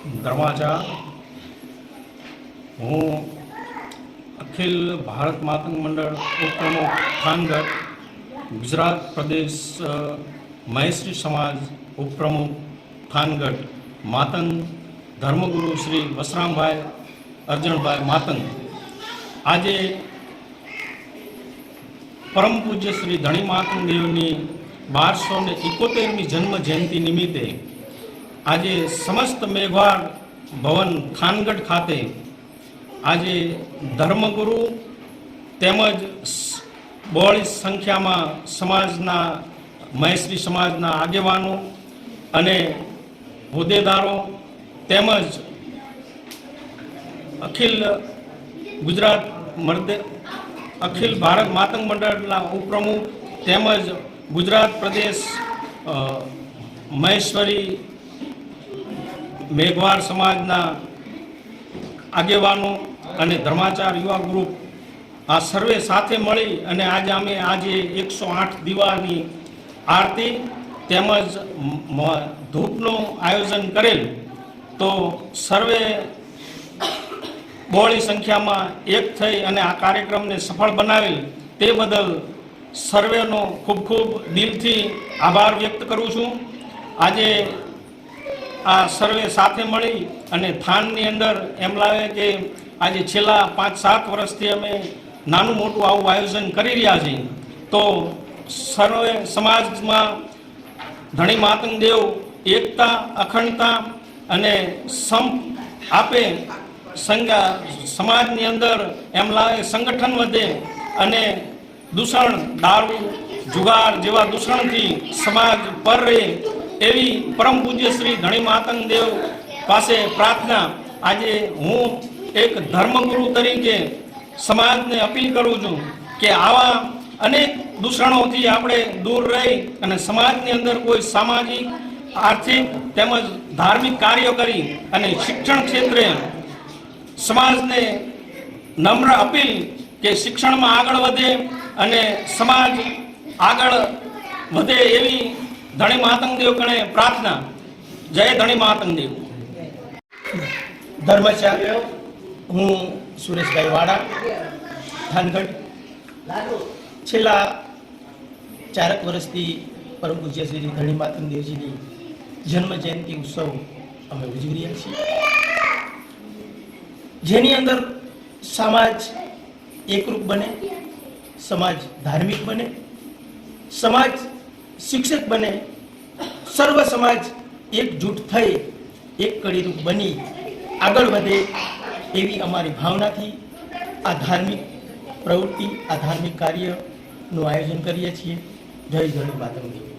ધર્માચા હું અખિલ ભારત માતંગ મંડળ ઉપપ્રમુખ થાનગઢ, ગુજરાત પ્રદેશ મહેશ્રી સમાજ ઉપપ્રમુખ થાનગઢ માતંગ ધર્મગુરુ શ્રી વસરામભાઈ અર્જણભાઈ માતંગ. આજે પરમ પૂજ્ય શ્રી ધણી માતંગ દેવની બારસો ને ઇકોતેરમી જન્મ જયંતિ નિમિત્તે આજે સમસ્ત મેઘવાડ ભવન થાનગઢ ખાતે આજે ધર્મગુરુ તેમજ બોળી સંખ્યામાં સમાજના, મહેશ્રી સમાજના આગેવાનો અને હોદ્દેદારો તેમજ અખિલ ગુજરાત મર્દે, અખિલ ભારત માતંગ મંડળના ઉપપ્રમુખ તેમજ ગુજરાત પ્રદેશ મહેશ્વરી મેઘવાળ સમાજના આગેવાનો અને ધર્માચાર યુવા ગ્રુપ આ સર્વે સાથે મળી અને આજે અમે આજે એકસો આઠ દીવાની આરતી તેમજ ધૂપનું આયોજન કરેલ. તો સર્વે બહોળી સંખ્યામાં એક થઈ અને આ કાર્યક્રમને સફળ બનાવેલ તે બદલ સર્વેનો ખૂબ ખૂબ દિલથી આભાર વ્યક્ત કરું છું. આજે આ સર્વે સાથે મળી અને થાનની અંદર એમ લાગે કે આજે છેલ્લા પાંચ, સાત વર્ષથી અમે નાનું મોટું આવું આયોજન કરી રહ્યા છીએ. તો સર્વે સમાજમાં ધણી માતંગદેવ, એકતા, અખંડતા અને સંપ આપે સંગા સમાજની અંદર એમ લાગે સંગઠન વધે અને દૂષણ, દારૂ, જુગાર જેવા દૂષણથી સમાજ પર રહે. એવી પરમ પૂજ્ય શ્રી ધણી માતંગ દેવ પાસે પ્રાર્થના. આજે હું એક ધર્મગુરુ તરીકે સમાજને અપીલ કરું છું કે આવા અનેક દૂષણોથી આપણે દૂર રહી અને સમાજની અંદર કોઈ સામાજિક, આર્થિક તેમજ ધાર્મિક કાર્યો કરી અને શિક્ષણ ક્ષેત્રે સમાજને નમ્ર અપીલ કે શિક્ષણમાં આગળ વધે અને સમાજ આગળ વધે એવી ધણી માતંગ દેવ કણે પ્રાર્થના. જય ધણી માતંગ દેવ. ધર્મચાર્ય, હું સુરેશભાઈ વાડા, થાનગઢ. છેલ્લા ચારક વર્ષથી પરમ પૂજ્ય શ્રી ધણી માતંગ દેવજીની જન્મ જયંતિ ઉત્સવ અમે ઉજવી રહ્યા છીએ. જેની અંદર સમાજ એકરૂપ બને, સમાજ ધાર્મિક બને, સમાજ શિક્ષક બને. સર્વ સમાજ એકજૂટ થઈ, એક કડીરૂપ બની. આગળ વધે એવી અમારી ભાવનાથી આ ધાર્મિક પ્રવૃત્તિ, આ ધાર્મિક કાર્યનું આયોજન કરીએ છીએ. જય જય દેવ